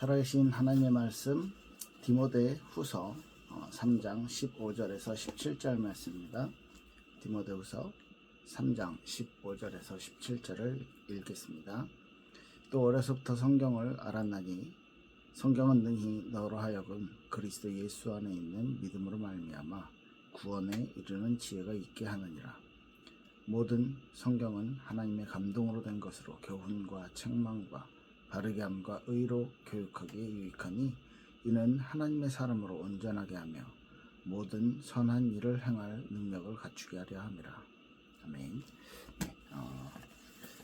살아계신 하나님의 말씀 디모데 후서 3장 15절에서 17절 말씀입니다. 디모데 후서 3장 15절에서 17절을 읽겠습니다. 또 어려서부터 성경을 알았나니 성경은 능히 너로 하여금 그리스도 예수 안에 있는 믿음으로 말미암아 구원에 이르는 지혜가 있게 하느니라. 모든 성경은 하나님의 감동으로 된 것으로 교훈과 책망과 바르게 함과 의로 교육하기에 유익하니 이는 하나님의 사람으로 온전하게 하며 모든 선한 일을 행할 능력을 갖추게 하려 함이라. 아멘. 네, 어,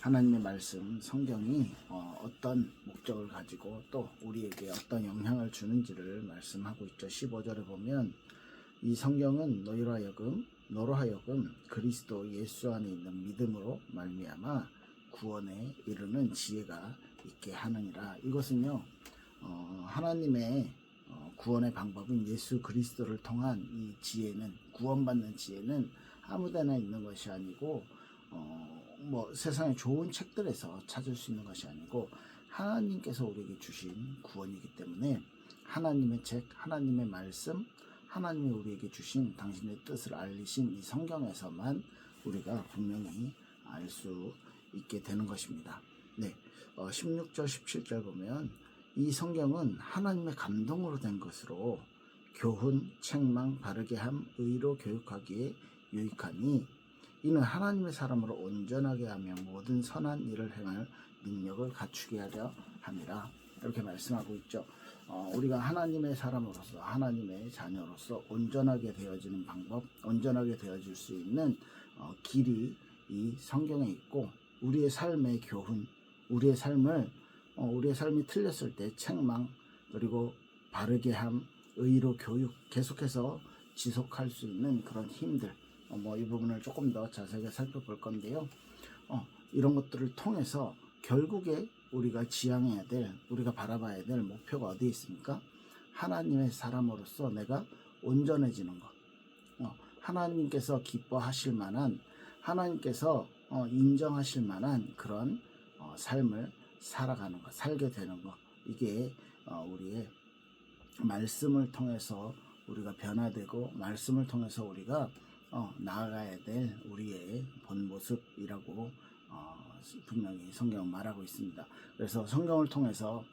하나님의 말씀 성경이 어, 떤 목적을 가지고 또 우리에게 어떤 영향을 주는지를 말씀하고 있죠. 15절에 보면 이 성경은 너희로 하여금 너로 하여금 그리스도 예수 안에 있는 믿음으로 말미암아 구원에 이르는 지혜가 있게 하느니라. 이것은요 어, 하나님의 어, 구원의 방법인 예수 그리스도를 통한 이 지혜는 구원받는 지혜는 아무데나 있는 것이 아니고 어, 뭐 세상의 좋은 책들에서 찾을 수 있는 것이 아니고 하나님께서 우리에게 주신 구원이기 때문에 하나님의 책, 하나님의 말씀, 하나님이 우리에게 주신 당신의 뜻을 알리신 이 성경에서만 우리가 분명히 알 수 있게 되는 것입니다. 네, 어, 16절, 17절 보면 이 성경은 하나님의 감동으로 된 것으로 교훈, 책망, 바르게 함, 의로 교육하기에 유익하니 이는 하나님의 사람으로 온전하게 하며 모든 선한 일을 행할 능력을 갖추게 하려 함이라 이렇게 말씀하고 있죠. 어, 우리가 하나님의 사람으로서 하나님의 자녀로서 온전하게 되어지는 방법, 온전하게 되어질 수 있는 어, 길이 이 성경에 있고 우리의 삶의 교훈, 우리의 삶을 어, 우리의 삶이 틀렸을 때 책망 그리고 바르게 함, 의로 교육 계속해서 지속할 수 있는 그런 힘들 어, 뭐이 부분을 조금 더 자세하게 살펴볼 건데요. 어, 이런 것들을 통해서 결국에 우리가 지향해야 될, 우리가 바라봐야 될 목표가 어디에 있습니까? 하나님의 사람으로서 내가 온전해지는 것. 어, 하나님께서 기뻐하실 만한, 하나님께서 어, 인정하실 만한 그런 어, 삶을 살아가는 것, 살게 되는 것. 이게 어, 우리의 말씀을 통해서 우리가 변화되고 말씀을 통해서 우리가 어, 나아가야 될 우리의 본 모습이라고 어, 분명히 성경은 말하고 있습니다. 그래서 성경을 통해서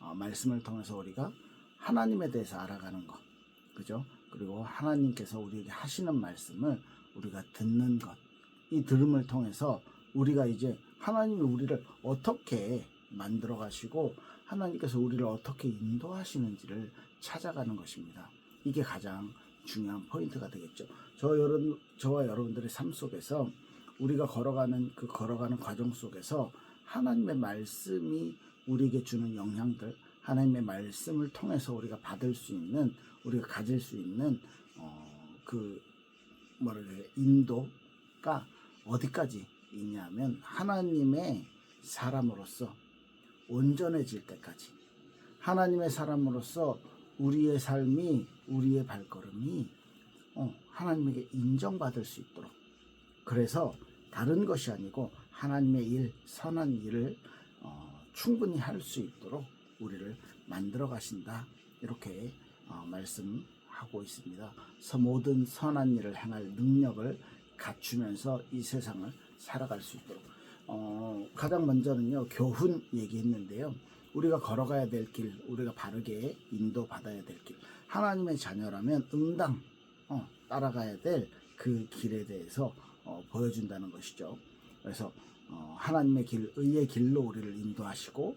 어, 말씀을 통해서 우리가 하나님에 대해서 알아가는 것, 그죠? 그리고 하나님께서 우리에게 하시는 말씀을 우리가 듣는 것, 이 들음을 통해서 우리가 이제 하나님이 우리를 어떻게 만들어 가시고 하나님께서 우리를 어떻게 인도하시는지를 찾아가는 것입니다. 이게 가장 중요한 포인트가 되겠죠. 저 여러분, 저와 여러분들의 삶 속에서 우리가 걸어가는 그 걸어가는 과정 속에서 하나님의 말씀이 우리에게 주는 영향들, 하나님의 말씀을 통해서 우리가 받을 수 있는, 우리가 가질 수 있는 어, 그 뭐라 그래 인도가 어디까지 있냐면 하나님의 사람으로서 온전해질 때까지 하나님의 사람으로서 우리의 삶이 우리의 발걸음이 어, 하나님에게 인정받을 수 있도록 그래서 다른 것이 아니고 하나님의 일 선한 일을 어, 충분히 할 수 있도록 우리를 만들어 가신다 이렇게 어, 말씀하고 있습니다. 그래서 모든 선한 일을 행할 능력을 갖추면서 이 세상을 살아갈 수 있도록 어, 가장 먼저는요 교훈 얘기했는데요. 우리가 걸어가야 될 길, 우리가 바르게 인도받아야 될 길, 하나님의 자녀라면 응당 어, 따라가야 될 그 길에 대해서 어, 보여준다는 것이죠. 그래서 어, 하나님의 길, 의의 길로 우리를 인도하시고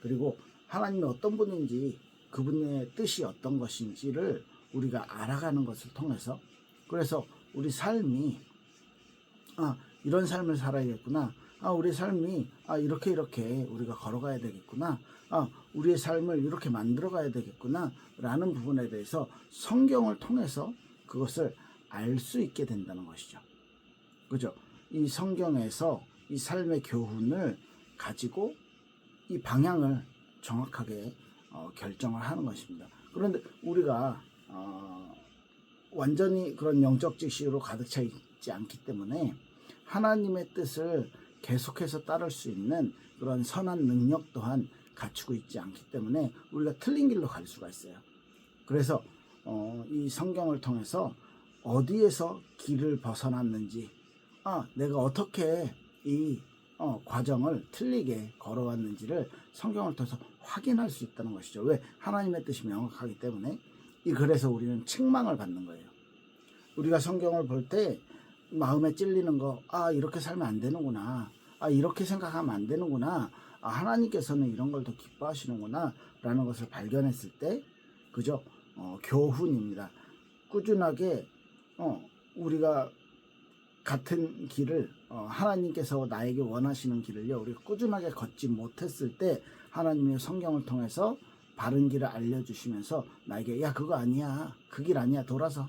그리고 하나님이 어떤 분인지 그분의 뜻이 어떤 것인지를 우리가 알아가는 것을 통해서 그래서 우리 삶이 아 이런 삶을 살아야겠구나. 아 우리 삶이 아 이렇게 이렇게 우리가 걸어가야 되겠구나. 아 우리의 삶을 이렇게 만들어 가야 되겠구나 라는 부분에 대해서 성경을 통해서 그것을 알 수 있게 된다는 것이죠. 그죠? 이 성경에서 이 삶의 교훈을 가지고 이 방향을 정확하게 어, 결정을 하는 것입니다. 그런데 우리가 어, 완전히 그런 영적 지식으로 가득 차 있지 않기 때문에 하나님의 뜻을 계속해서 따를 수 있는 그런 선한 능력 또한 갖추고 있지 않기 때문에 우리가 틀린 길로 갈 수가 있어요. 그래서 어, 이 성경을 통해서 어디에서 길을 벗어났는지, 아, 내가 어떻게 이 어, 과정을 틀리게 걸어왔는지를 성경을 통해서 확인할 수 있다는 것이죠. 왜? 하나님의 뜻이 명확하기 때문에 이 그래서 우리는 책망을 받는 거예요. 우리가 성경을 볼 때 마음에 찔리는 거, 아, 이렇게 살면 안 되는구나. 아, 이렇게 생각하면 안 되는구나. 아, 하나님께서는 이런 걸 더 기뻐하시는구나. 라는 것을 발견했을 때, 그죠? 어, 교훈입니다. 꾸준하게, 어, 우리가 같은 길을, 어, 하나님께서 나에게 원하시는 길을요, 우리가 꾸준하게 걷지 못했을 때, 하나님의 성경을 통해서 바른 길을 알려주시면서 나에게, 야, 그거 아니야. 그 길 아니야. 돌아서.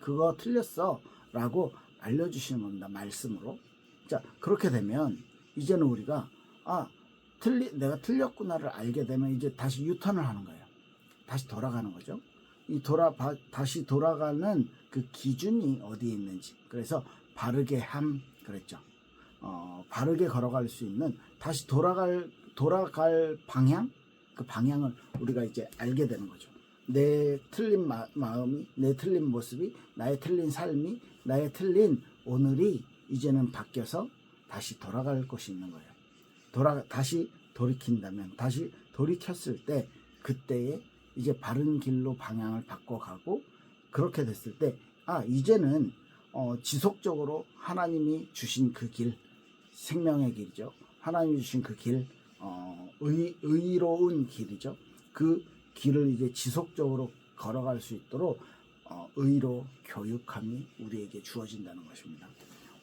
그거 틀렸어. 라고 알려주시는 겁니다. 말씀으로. 자, 그렇게 되면 이제는 우리가 아, 틀리 내가 틀렸구나를 알게 되면 이제 다시 유턴을 하는 거예요. 다시 돌아가는 거죠. 이 돌아 바, 다시 돌아가는 그 기준이 어디에 있는지. 그래서 바르게 함 그랬죠. 어, 바르게 걸어갈 수 있는 다시 돌아갈 돌아갈 방향 그 방향을 우리가 이제 알게 되는 거죠. 내 틀린 마, 마음이 내 틀린 모습이 나의 틀린 삶이 나의 틀린 오늘이 이제는 바뀌어서 다시 돌아갈 곳이 있는 거예요. 돌아 다시 돌이킨다면 다시 돌이켰을 때 그때에 이제 바른 길로 방향을 바꿔가고 그렇게 됐을 때 아 이제는 어, 지속적으로 하나님이 주신 그 길 생명의 길이죠. 하나님이 주신 그 길, 어, 의, 의로운 길이죠. 그 길을 이제 지속적으로 걸어갈 수 있도록 어, 의로 교육함이 우리에게 주어진다는 것입니다.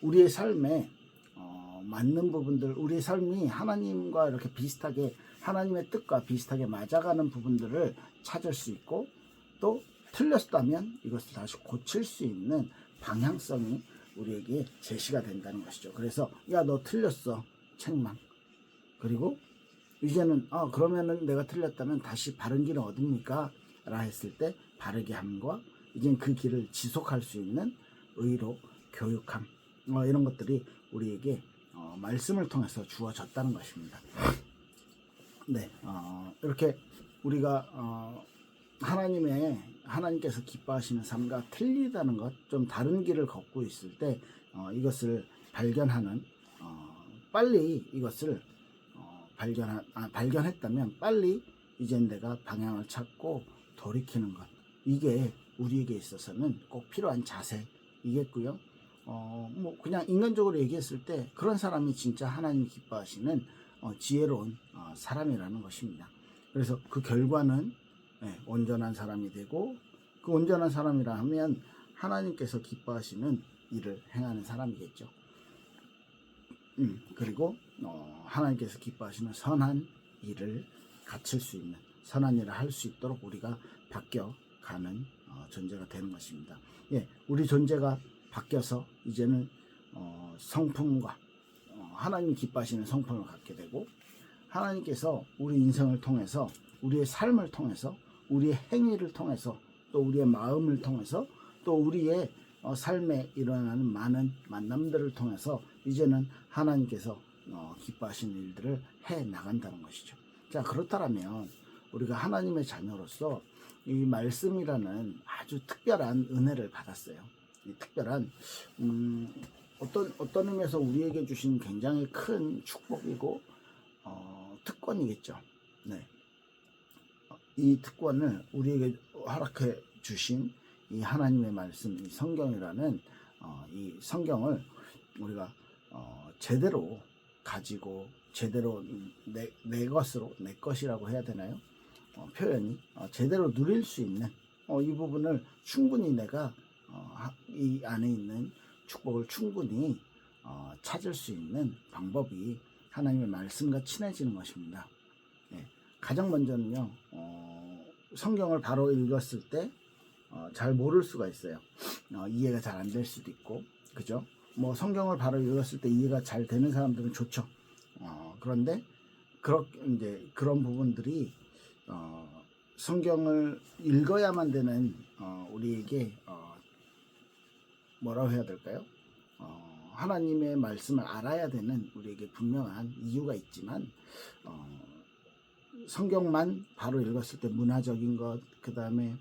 우리의 삶에 어, 맞는 부분들, 우리의 삶이 하나님과 이렇게 비슷하게 하나님의 뜻과 비슷하게 맞아가는 부분들을 찾을 수 있고 또 틀렸다면 이것을 다시 고칠 수 있는 방향성이 우리에게 제시가 된다는 것이죠. 그래서 야 너 틀렸어 책망 그리고 이제는 아 그러면은 내가 틀렸다면 다시 바른 길은 어딥니까? 라 했을 때 바르게 함과 이제 그 길을 지속할 수 있는 의로 교육함 어, 이런 것들이 우리에게 어, 말씀을 통해서 주어졌다는 것입니다. 네, 어, 이렇게 우리가 어, 하나님의 하나님께서 기뻐하시는 삶과 틀리다는 것, 좀 다른 길을 걷고 있을 때 어, 이것을 발견하는 어, 빨리 이것을 어, 발견하, 아, 발견했다면 빨리 이젠 내가 방향을 찾고 돌이키는 것 이게 우리에게 있어서는 꼭 필요한 자세이겠고요. 어, 뭐 그냥 인간적으로 얘기했을 때 그런 사람이 진짜 하나님 기뻐하시는 어, 지혜로운 어, 사람이라는 것입니다. 그래서 그 결과는 네, 온전한 사람이 되고 그 온전한 사람이라 하면 하나님께서 기뻐하시는 일을 행하는 사람이겠죠. 음, 그리고 어, 하나님께서 기뻐하시는 선한 일을 갖출 수 있는 선한 일을 할 수 있도록 우리가 바뀌어 가는 어, 존재가 되는 것입니다. 예, 우리 존재가 바뀌어서 이제는 어, 성품과 어, 하나님 기뻐하시는 성품을 갖게 되고 하나님께서 우리 인생을 통해서 우리의 삶을 통해서 우리의 행위를 통해서 또 우리의 마음을 통해서 또 우리의 어, 삶에 일어나는 많은 만남들을 통해서 이제는 하나님께서 어, 기뻐하시는 일들을 해 나간다는 것이죠. 자 그렇다면 우리가 하나님의 자녀로서 이 말씀이라는 아주 특별한 은혜를 받았어요. 이 특별한 음, 어떤 어떤 의미에서 우리에게 주신 굉장히 큰 축복이고 어, 특권이겠죠. 네. 이 특권을 우리에게 허락해 주신 이 하나님의 말씀, 이 성경이라는 어, 이 성경을 우리가 어, 제대로 가지고 제대로 내, 내 것으로 내 것이라고 해야 되나요? 어, 표현이 어, 제대로 누릴 수 있는 어, 이 부분을 충분히 내가 어, 하- 이 안에 있는 축복을 충분히 어, 찾을 수 있는 방법이 하나님의 말씀과 친해지는 것입니다. 예, 가장 먼저는요 어, 성경을 바로 읽었을 때 어, 잘 모를 수가 있어요. 어, 이해가 잘 안 될 수도 있고, 그죠? 뭐 성경을 바로 읽었을 때 이해가 잘 되는 사람들은 좋죠. 어, 그런데 그렇 이제 그런 부분들이 어, 성경을 읽어야만 되는 어, 우리에게 어, 뭐라고 해야 될까요? 어, 하나님의 말씀을 알아야 되는 우리에게 분명한 이유가 있지만 어, 성경만 바로 읽었을 때 문화적인 것, 그 다음에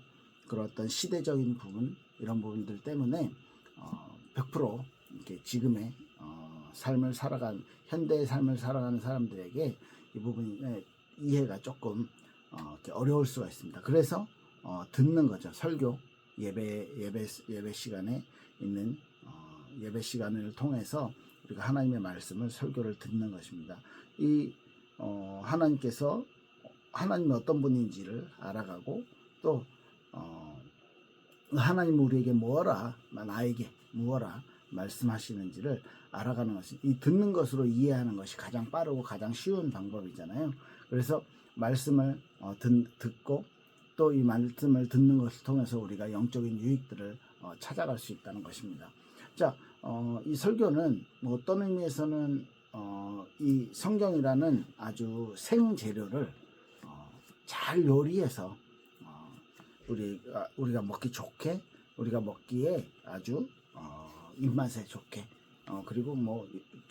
그런 어떤 시대적인 부분 이런 부분들 때문에 어, 100% 이렇게 지금의 어, 삶을 살아간 현대의 삶을 살아가는 사람들에게 이 부분의 이해가 조금 어, 어려울 수가 있습니다. 그래서 어, 듣는 거죠. 설교 예배 예배 예배 시간에 있는 어, 예배 시간을 통해서 우리가 하나님의 말씀을 설교를 듣는 것입니다. 이 어, 하나님께서 하나님이 어떤 분인지를 알아가고 또 어, 하나님 우리에게 뭐라 나에게 무엇라 말씀하시는지를 알아가는 것이 이 듣는 것으로 이해하는 것이 가장 빠르고 가장 쉬운 방법이잖아요. 그래서 말씀을 어, 듣, 듣고 또 이 말씀을 듣는 것을 통해서 우리가 영적인 유익들을 어, 찾아갈 수 있다는 것입니다. 자, 어, 이 설교는 뭐 어떤 의미에서는 어, 이 성경이라는 아주 생재료를 어, 잘 요리해서 어, 우리가 우리가 먹기 좋게 우리가 먹기에 아주 어, 입맛에 좋게 어, 그리고 뭐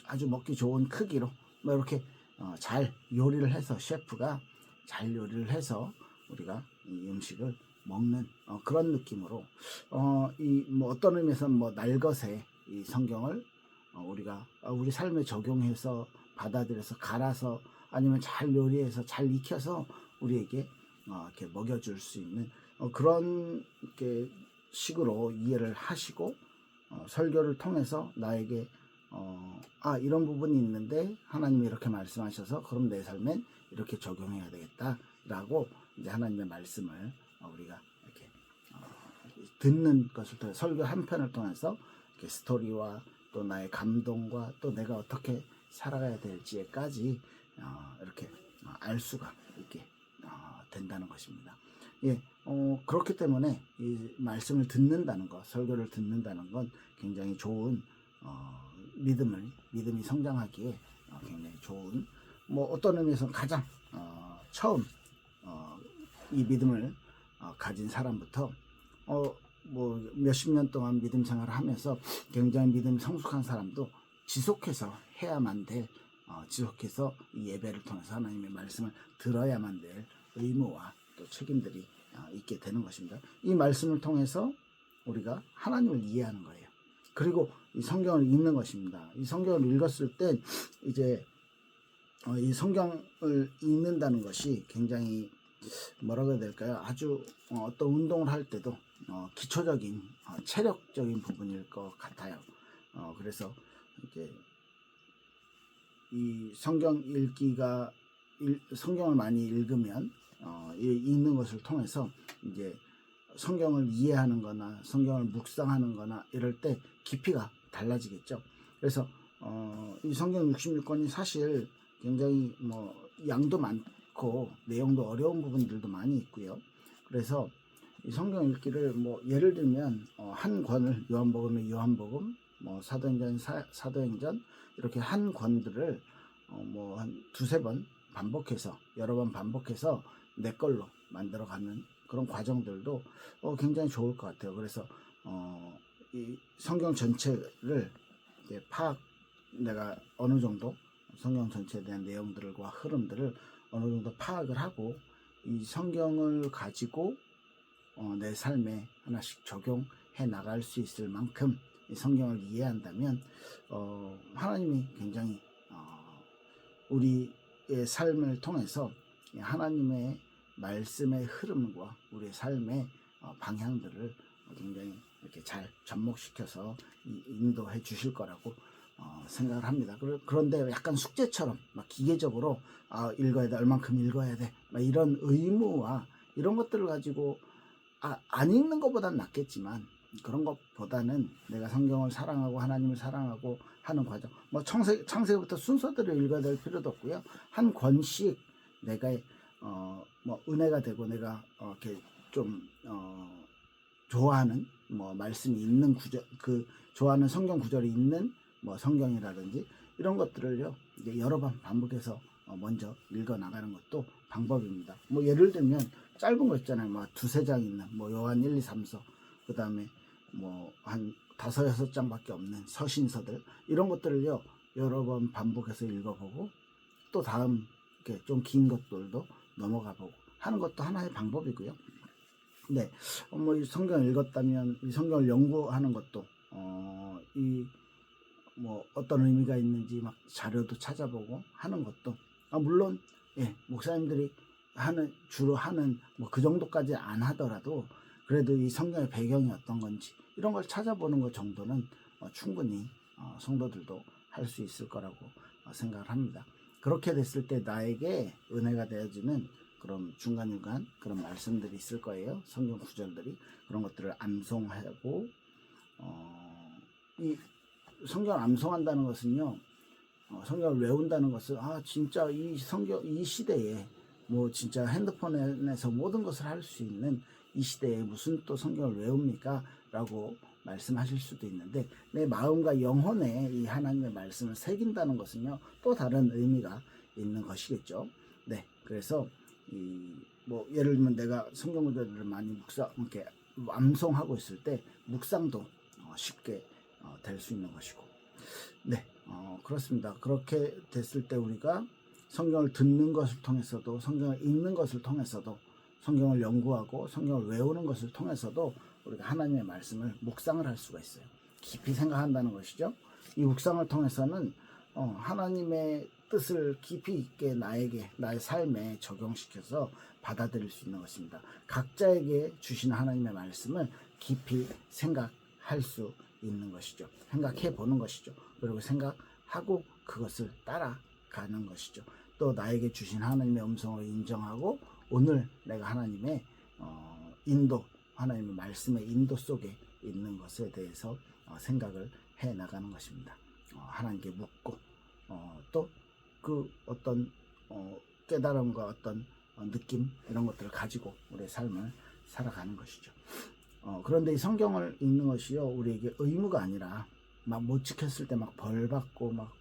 아주 먹기 좋은 크기로 뭐 이렇게 어, 잘 요리를 해서 셰프가 잘 요리를 해서 우리가 이 음식을 먹는 어, 그런 느낌으로 어, 이뭐 어떤 의미에서는 뭐 날것에 이 성경을 어, 우리가 어, 우리 삶에 적용해서 받아들여서 갈아서 아니면 잘 요리해서 잘 익혀서 우리에게 어, 이렇게 먹여줄 수 있는 어, 그런 식으로 이해를 하시고 어, 설교를 통해서 나에게 어, 아 이런 부분이 있는데 하나님이 이렇게 말씀하셔서 그럼 내 삶엔 이렇게 적용해야 되겠다라고 이제 하나님의 말씀을 어, 우리가 이렇게 어, 듣는 것을 통해 설교 한 편을 통해서 이렇게 스토리와 또 나의 감동과 또 내가 어떻게 살아가야 될지에까지 어, 이렇게 어, 알 수가 있게 어, 된다는 것입니다. 예, 어, 그렇기 때문에 이 말씀을 듣는다는 것, 설교를 듣는다는 건 굉장히 좋은 어, 믿음을 믿음이 성장하기에 어, 굉장히 좋은 뭐 어떤 의미에서 가장 어, 처음 어, 이 믿음을 어, 가진 사람부터 어, 뭐 몇십 년 동안 믿음 생활을 하면서 굉장히 믿음 성숙한 사람도 지속해서 해야만 될 어, 지속해서 이 예배를 통해서 하나님의 말씀을 들어야만 될 의무와 또 책임들이 어, 있게 되는 것입니다. 이 말씀을 통해서 우리가 하나님을 이해하는 거예요. 그리고 이 성경을 읽는 것입니다. 이 성경을 읽었을 때 이제 어, 이 성경을 읽는다는 것이 굉장히 뭐라고 해야 될까요? 아주 어, 어떤 운동을 할 때도 어, 기초적인 어, 체력적인 부분일 것 같아요. 어, 그래서 이제 이 성경 읽기가 일- 성경을 많이 읽으면 읽는 것을 통해서 이제 성경을 이해하는 거나 성경을 묵상하는 거나 이럴 때 깊이가 달라지겠죠. 그래서 어, 이 성경 66권이 사실 굉장히 뭐 양도 많고 내용도 어려운 부분들도 많이 있고요. 그래서 이 성경 읽기를 뭐 예를 들면 어, 한 권을 요한복음의 요한복음, 뭐 사도행전 사, 사도행전 이렇게 한 권들을 어, 뭐한 두세 번 반복해서 여러 번 반복해서 내 걸로 만들어 가는 그런 과정들도 어, 굉장히 좋을 것 같아요. 그래서 어, 이 성경 전체를 파악 내가 어느 정도 성경 전체에 대한 내용들과 흐름들을 어느 정도 파악을 하고 이 성경을 가지고 어, 내 삶에 하나씩 적용해 나갈 수 있을 만큼 이 성경을 이해한다면 어, 하나님이 굉장히 어, 우리의 삶을 통해서 이 하나님의 말씀의 흐름과 우리의 삶의 어, 방향들을 굉장히 이렇게 잘 접목시켜서 이- 인도해 주실 거라고 어, 생각을 합니다. 그런데 약간 숙제처럼 막 기계적으로 아, 읽어야 돼, 얼만큼 읽어야 돼, 막 이런 의무와 이런 것들을 가지고 아, 안 읽는 것보다는 낫겠지만 그런 것보다는 내가 성경을 사랑하고 하나님을 사랑하고 하는 과정. 뭐 창세 창세부터 순서대로 읽어야 될 필요도 없고요. 한 권씩 내가 어 뭐 은혜가 되고 내가 어 이렇게 좀 어 좋아하는 뭐 말씀이 있는 구절 그 좋아하는 성경 구절이 있는 뭐 성경이라든지 이런 것들을요 이제 여러 번 반복해서 어, 먼저 읽어 나가는 것도 방법입니다. 뭐 예를 들면 짧은 거 있잖아요. 뭐 두세 장 있는 뭐 요한 1, 2, 3서 그다음에 뭐 한 다섯 여섯 장밖에 없는 서신서들 이런 것들을요 여러 번 반복해서 읽어보고 또 다음 이렇게 좀 긴 것들도 넘어가 보고 하는 것도 하나의 방법이고요. 네, 어, 뭐이 성경을 읽었다면 이 성경을 연구하는 것도 어, 이 뭐 어떤 의미가 있는지 막 자료도 찾아보고 하는 것도 아, 물론 예, 목사님들이 하는 주로 하는 뭐 그 정도까지 안 하더라도 그래도 이 성경의 배경이 어떤 건지 이런 걸 찾아보는 것 정도는 어, 충분히 어, 성도들도 할 수 있을 거라고 어, 생각을 합니다. 그렇게 됐을 때 나에게 은혜가 되어지는 그런 중간중간 그런 말씀들이 있을 거예요. 성경 구절들이 그런 것들을 암송하고 어, 이 성경을 암송한다는 것은요. 어, 성경을 외운다는 것은 아 진짜 이 성경 이 시대에 뭐 진짜 핸드폰에서 모든 것을 할 수 있는 이 시대에 무슨 또 성경을 외웁니까? 라고 말씀하실 수도 있는데 내 마음과 영혼에 이 하나님의 말씀을 새긴다는 것은요 또 다른 의미가 있는 것이겠죠. 네, 그래서 이 뭐 예를 들면 내가 성경 구절을 많이 묵상 이렇게 암송하고 있을 때 묵상도 어, 쉽게 어, 될수 있는 것이고, 네, 어, 그렇습니다. 그렇게 됐을 때 우리가 성경을 듣는 것을 통해서도 성경을 읽는 것을 통해서도 성경을 연구하고 성경을 외우는 것을 통해서도 우리가 하나님의 말씀을 묵상을 할 수가 있어요. 깊이 생각한다는 것이죠. 이 묵상을 통해서는 어, 하나님의 뜻을 깊이 있게 나에게 나의 삶에 적용시켜서 받아들일 수 있는 것입니다. 각자에게 주신 하나님의 말씀을 깊이 생각할 수 있는 것이죠. 생각해 보는 것이죠. 그리고 생각하고 그것을 따라가는 것이죠. 또 나에게 주신 하나님의 음성을 인정하고 오늘 내가 하나님의 어, 인도, 하나님의 말씀의 인도 속에 있는 것에 대해서 어, 생각을 해 나가는 것입니다. 어, 하나님께 묻고 어, 또 그 어떤 어, 깨달음과 어떤 어, 느낌 이런 것들을 가지고 우리의 삶을 살아가는 것이죠. 어, 그런데 이 성경을 읽는 것이요 우리에게 의무가 아니라 막 못 지켰을 때 막 벌 받고 막,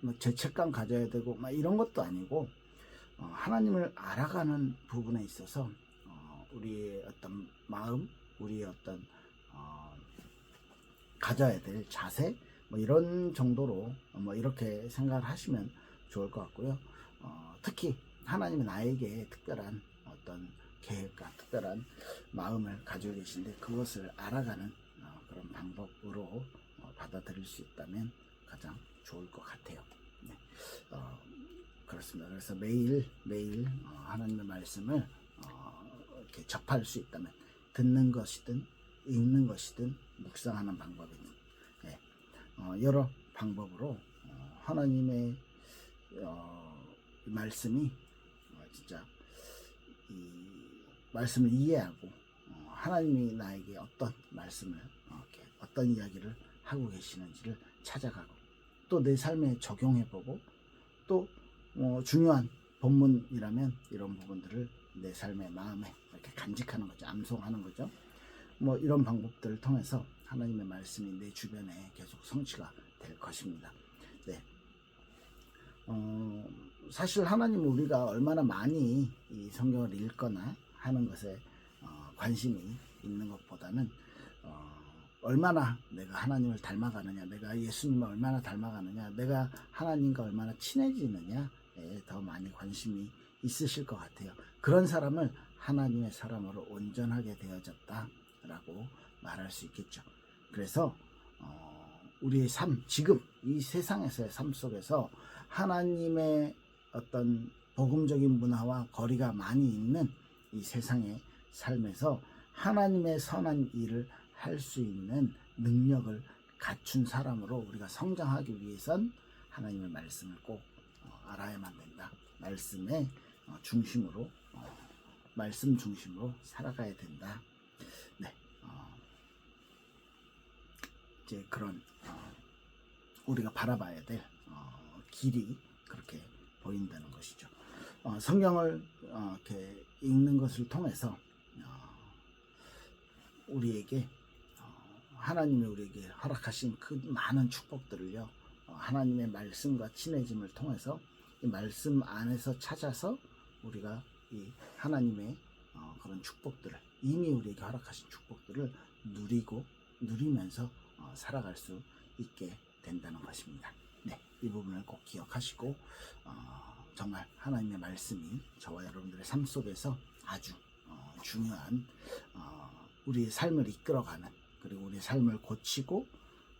막 죄책감 가져야 되고 막 이런 것도 아니고 어, 하나님을 알아가는 부분에 있어서 어, 우리의 어떤 마음, 우리의 어떤 어, 가져야 될 자세 뭐 이런 정도로 뭐 이렇게 생각을 하시면 좋을 것 같고요. 어, 특히 하나님은 나에게 특별한 어떤 계획과 특별한 마음을 가지고 계신데 그것을 알아가는 어, 그런 방법으로 어, 받아들일 수 있다면 가장 좋을 것 같아요. 네. 어, 그렇습니다. 그래서 매일 매일 어, 하나님의 말씀을 어, 이렇게 접할 수 있다면 듣는 것이든 읽는 것이든 묵상하는 방법이든 예, 어, 여러 방법으로 어, 하나님의 어, 이 말씀이 어, 진짜 이 말씀을 이해하고 어, 하나님이 나에게 어떤 말씀을 어, 어떤 이야기를 하고 계시는지를 찾아가고 또 내 삶에 적용해보고 또 어, 중요한 본문이라면 이런 부분들을 내 삶의 마음에 이렇게 간직하는 거죠. 암송하는 거죠. 뭐 이런 방법들을 통해서 하나님의 말씀이 내 주변에 계속 성취가 될 것입니다. 네. 어, 사실 하나님은 우리가 얼마나 많이 이 성경을 읽거나 하는 것에 어, 관심이 있는 것보다는 어, 얼마나 내가 하나님을 닮아가느냐, 내가 예수님을 얼마나 닮아가느냐, 내가 하나님과 얼마나 친해지느냐에 더 많이 관심이 있으실 것 같아요. 그런 사람을 하나님의 사람으로 온전하게 되어졌다라고 말할 수 있겠죠. 그래서 어, 우리의 삶, 지금 이 세상에서의 삶 속에서 하나님의 어떤 복음적인 문화와 거리가 많이 있는 이 세상의 삶에서 하나님의 선한 일을 할 수 있는 능력을 갖춘 사람으로 우리가 성장하기 위해선 하나님의 말씀을 꼭 어, 알아야만 된다. 말씀의 어, 중심으로 어, 말씀 중심으로 살아가야 된다. 네, 어, 이제 그런 어, 우리가 바라봐야 될 어, 길이 그렇게 보인다는 것이죠. 어, 성경을 어, 이렇게 읽는 것을 통해서 어, 우리에게 어, 하나님이 우리에게 허락하신 그 많은 축복들을요. 어, 하나님의 말씀과 친해짐을 통해서 이 말씀 안에서 찾아서 우리가 이 하나님의 어, 그런 축복들을 이미 우리에게 허락하신 축복들을 누리고 누리면서 어, 살아갈 수 있게 된다는 것입니다. 네, 이 부분을 꼭 기억하시고 어, 정말 하나님의 말씀이 저와 여러분들의 삶 속에서 아주 어, 중요한 어, 우리의 삶을 이끌어가는 그리고 우리의 삶을 고치고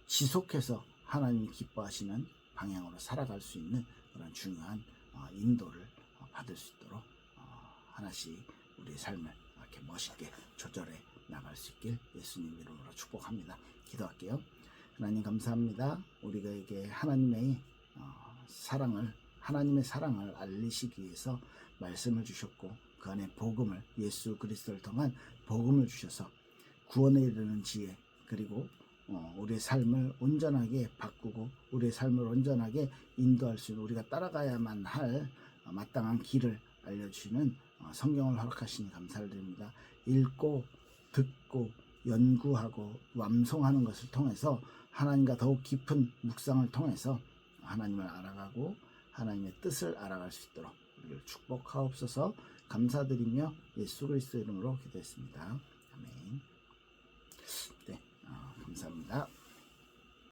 지속해서 하나님이 기뻐하시는 방향으로 살아갈 수 있는 그런 중요한 어, 인도를 어, 받을 수 있도록 어, 하나씩 우리의 삶을 이렇게 멋있게 조절해 나갈 수 있길 예수님 이름으로 축복합니다. 기도할게요. 하나님 감사합니다. 우리에게 하나님의 어, 사랑을 하나님의 사랑을 알리시기 위해서 말씀을 주셨고 그 안에 복음을 예수 그리스도를 통한 복음을 주셔서 구원에 이르는 지혜 그리고 어, 우리의 삶을 온전하게 바꾸고 우리의 삶을 온전하게 인도할 수 있는 우리가 따라가야만 할 어, 마땅한 길을 알려주시는 어, 성경을 허락하시니 감사를 드립니다. 읽고 듣고 연구하고 완성하는 것을 통해서 하나님과 더욱 깊은 묵상을 통해서 하나님을 알아가고 하나님의 뜻을 알아갈 수 있도록 우리를 축복하옵소서 감사드리며 예수 그리스도 이름으로 기도했습니다. 아멘. 네, 어, 감사합니다.